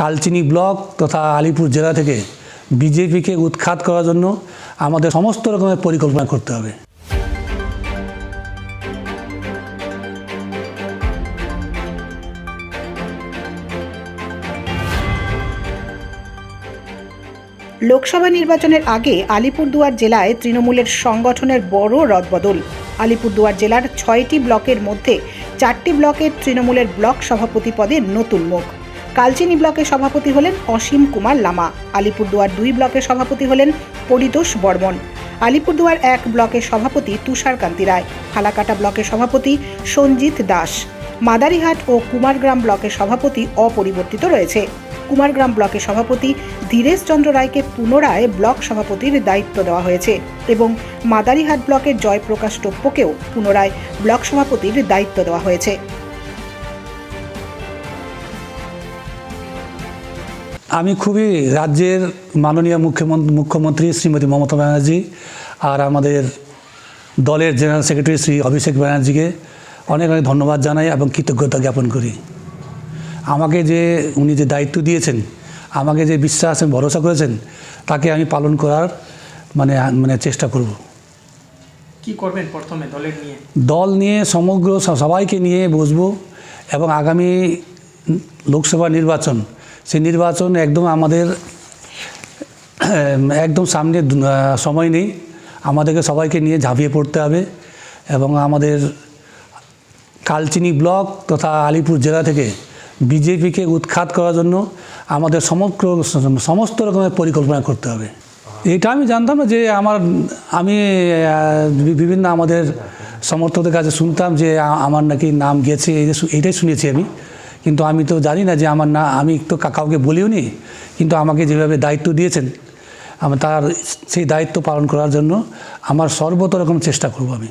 Kalchini block তথা আলিপুর জেলা থেকে বিজেপিকে উৎখাত করার জন্য আমাদের সমস্ত রকমের পরিকল্পনা করতে হবে। লোকসভা নির্বাচনের আগে আলিপুরদুয়ার জেলায় তৃণমূলের সংগঠনের বড় রদবদল। আলিপুরদুয়ার জেলার ছয়টি ব্লকের মধ্যে চারটি ব্লকের তৃণমূলের ব্লক সভাপতি পদে নতুন মুখ। কালচিনি ব্লকের সভাপতি হলেন অসীম কুমার লামা। আলিপুরদুয়ার দুই ব্লকের সভাপতি হলেন পরিতোষ বর্মন। আলিপুরদুয়ার এক ব্লকের সভাপতি তুষারকান্তি রায়। ফালাকাটা ব্লকের সভাপতি সঞ্জিত দাস। মাদারিহাট ও কুমারগ্রাম ব্লকের সভাপতি অপরিবর্তিত রয়েছে। কুমারগ্রাম ব্লকের সভাপতি ধীরেশ চন্দ্র রায়কে পুনরায় ব্লক সভাপতির দায়িত্ব দেওয়া হয়েছে এবং মাদারিহাট ব্লকের জয়প্রকাশ টোপ্পকেও পুনরায় ব্লক সভাপতির দায়িত্ব দেওয়া হয়েছে। আমি খুবই রাজ্যের মাননীয় মুখ্যমন্ত্রী মুখ্যমন্ত্রী শ্রীমতী মমতা ব্যানার্জি আর আমাদের দলের জেনারেল সেক্রেটারি শ্রী অভিষেক ব্যানার্জিকে অনেক অনেক ধন্যবাদ জানাই এবং কৃতজ্ঞতা জ্ঞাপন করি। আমাকে যে উনি যে দায়িত্ব দিয়েছেন আমাকে যে বিশ্বাস এবং ভরসা করেছেন তাকে আমি পালন করার মানে মানে চেষ্টা করব। কি করবেন প্রথমে দলের নিয়ে? দল নিয়ে সমগ্র সবাইকে নিয়ে বসবো এবং আগামী লোকসভা নির্বাচন সেই নির্বাচন একদম আমাদের একদম সামনে সময় নেই। আমাদেরকে সবাইকে নিয়ে ঝাঁপিয়ে পড়তে হবে এবং আমাদের কালচিনি ব্লক তথা আলিপুর জেলা থেকে বিজেপিকে উৎখাত করার জন্য আমাদের সমগ্র, সমস্ত রকমের পরিকল্পনা করতে হবে। এটা আমি জানতাম না যে আমার, আমি বিভিন্ন আমাদের সমর্থকদের কাছে শুনতাম যে আমার নাকি নাম গেছে, এই এইটাই শুনেছি আমি। কিন্তু আমি তো জানি না যে আমার না, আমি তো কাউকে বলিও নি কিন্তু আমাকে যেভাবে দায়িত্ব দিয়েছেন আমি তার সেই দায়িত্ব পালন করার জন্য আমার সর্বত রকম চেষ্টা করব আমি।